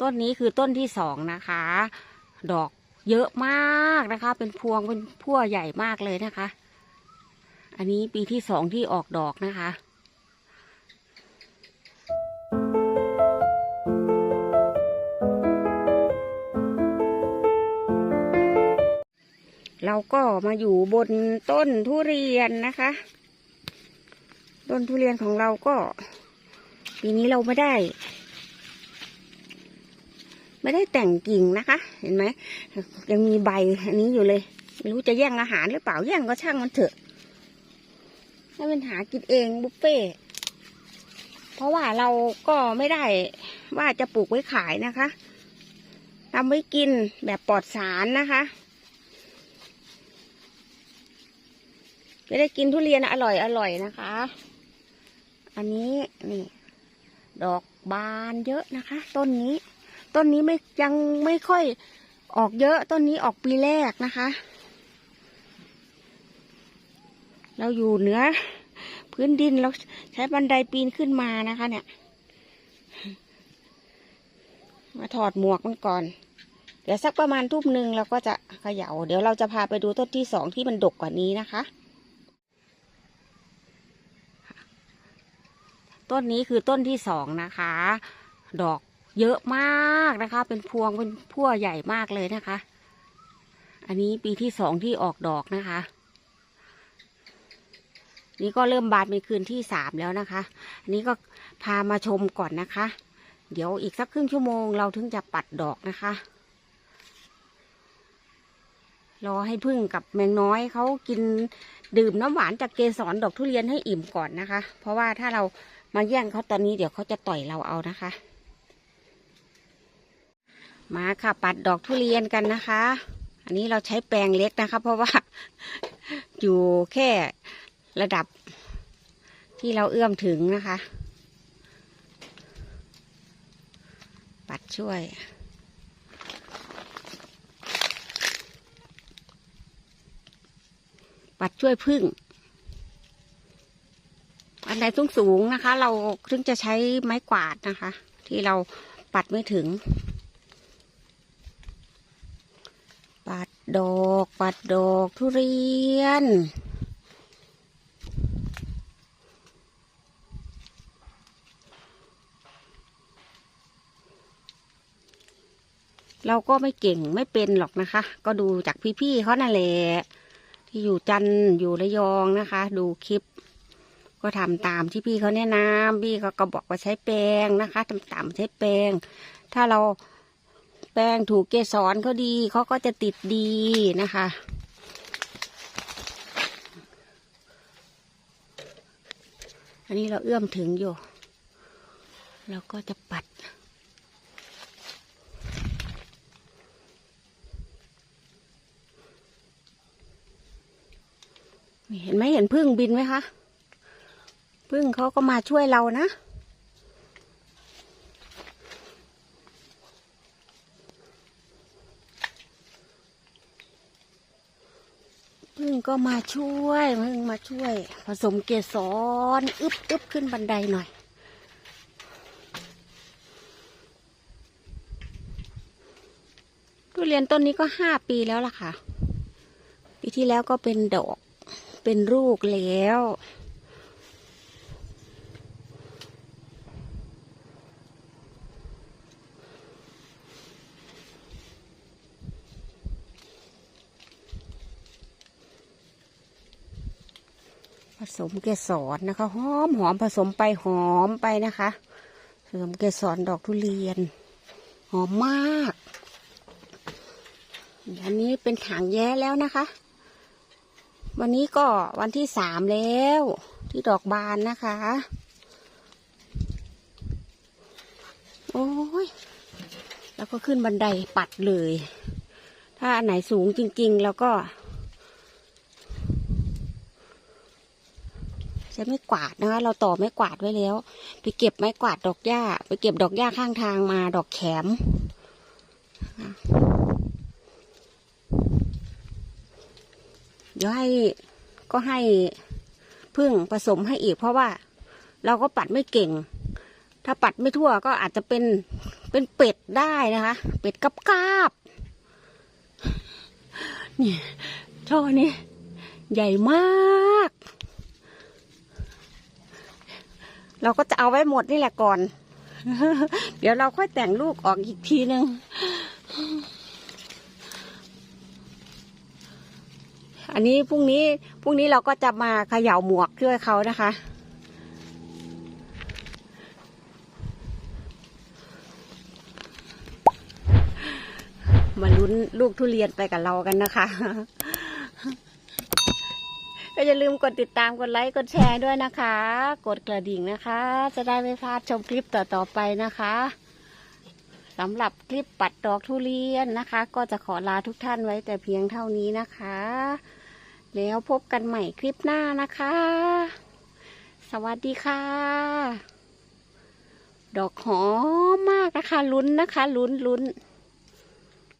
ต้นนี้คือต้นที่สองนะคะ ดอกเยอะมากนะคะ เป็นพวงเป็นพั่วใหญ่มากเลยนะคะ อันนี้ปีที่สองที่ออกดอกนะคะเราก็มาอยู่บนต้นทุเรียนนะคะ ต้นทุเรียนของเราก็ปีนี้เราไม่ได้ ไม่ได้แต่งกิ่งนะคะ เห็นไหมยังมีใบอันนี้อยู่เลยไม่รู้จะแย่งอาหารหรือเปล่าแย่งก็ช่างมันเถอะให้มันหากินเองบุฟเฟ่เพราะว่าเราก็ไม่ได้ว่าจะปลูกไว้ขายนะคะทำไว้กินแบบปลอดสารนะคะจะได้กินทุเรียนอร่อยอร่อยนะคะ อันนี้นี่ ดอกบานเยอะนะคะ ต้นนี้ ต้นนี้ไม่ยังไม่ค่อยออกเยอะต้นนี้ออกปีแรกนะคะ เราอยู่เหนือ พื้นดินเราใช้บันไดปีนขึ้นมานะคะ เนี่ย มาถอดหมวกมันก่อน เดี๋ยวสักประมาณทุ่มหนึ่งเราก็จะเขย่า เดี๋ยวเราจะพาไปดูต้นที่สองที่มันดกกว่านี้นะคะ ต้นนี้คือต้นที่สองนะคะ ดอก เยอะมากนะคะ เป็นพวงเป็นพั่วใหญ่มากเลยนะคะ อันนี้ปีที่สองที่ออกดอกนะคะ นี่ก็เริ่มบานเป็นคืนที่สามแล้วนะคะ อันนี้ก็พามาชมก่อนนะคะ เดี๋ยวอีกสักครึ่งชั่วโมงเราถึงจะปัดดอกนะคะ รอให้พึ่งกับแมงน้อยเขากินดื่มน้ำหวานจากเกสรดอกทุเรียนให้อิ่มก่อนนะคะ เพราะว่าถ้าเรามาแย่งเขาตอนนี้เดี๋ยวเขาจะต่อยเราเอานะคะ มาค่ะ ปัดดอกทุเรียนกันนะคะ อันนี้เราใช้แปรงเล็กนะคะ เพราะว่า อยู่แค่ระดับที่เราเอื้อมถึงนะคะ ปัดช่วยปัดช่วยพึ่ง อันไหนสูงสูงนะคะ เราถึงจะใช้ไม้กวาดนะคะ ที่เราปัดไม่ถึง ปั ดอกปัดดอกทุเรียน เราก็ไม่เก่งไม่เป็นหรอกนะคะ ก็ดูจากพี่ๆเขานั่นแหละที่อยู่จันทร์อยู่ระยองนะคะ ดูคลิป ก็ทำตามที่พี่เขาแนะนำพี่เขาก็บอกว่าใช้แปรงนะคะทำตามใช้แปรงถ้าเรา ปรงถูกเกสรเขาดีเขาก็จะติดดีนะคะ อันนี้เราเอื้อมถึงอยู่ เราก็จะปัด เห็นไหมเห็นพึ่งบินไหมคะพึ่งเขาก็มาช่วยเรานะ พึ่งก็มาช่วยพึ่งมาช่วย ผสมเกสรอึบอึบขึ้นบันไดหน่อย ทุเรียนต้นนี้ก็ห้าปีแล้วล่ะค่ะ ปีที่แล้วก็เป็นดอก เป็นลูกแล้ว ผสมเกสรนะคะหอมหอมผสมไปหอมไปนะคะผสมเกสรดอกทุเรียน หอมมากอันนี้เป็นถางแย้แล้วนะคะ วันนี้ก็วันที่สามแล้ว ที่ดอกบานนะคะ โอ้ยแล้วก็ขึ้นบันไดปัดเลย ถ้าอันไหนสูงจริง ๆ แล้วก็ ช้ไม้กวาดนะคะ เราต่อไม้กวาดไว้แล้ว ไปเก็บไม้กวาดดอกหญ้า ไปเก็บดอกหญ้าข้างทางมาดอกแขมเดี๋ยวให้ก็ให้พึ่งผสมให้อีก เพราะว่าเราก็ปัดไม่เก่ง ถ้าปัดไม่ทั่วก็อาจจะเป็นเป็นเป็ดได้นะคะ เป็ดกับกาบนี่ช่อนี้ใหญ่มาก เราก็จะเอาไว้หมดนี่แหละก่อน เดี๋ยวเราค่อยแต่งลูกออกอีกทีนึง อันนี้พรุ่งนี้พรุ่งนี้เราก็จะมาเขย่าหมวกช่วยเขานะคะมาลุ้นลูกทุเรียนไปกับเรากันนะคะ ก็อย่าลืมกดติดตามกดไลค์กดแชร์ด้วยนะคะ กดกระดิ่งนะคะ จะได้ไม่พลาดชมคลิปต่อๆไปนะคะสำหรับคลิปปัดดอกทุเรียนนะคะ ก็จะขอลาทุกท่านไว้แต่เพียงเท่านี้นะคะ แล้วพบกันใหม่คลิปหน้านะคะ สวัสดีค่ะ ดอกหอมมากนะคะลุ้นนะคะลุ้นลุ้น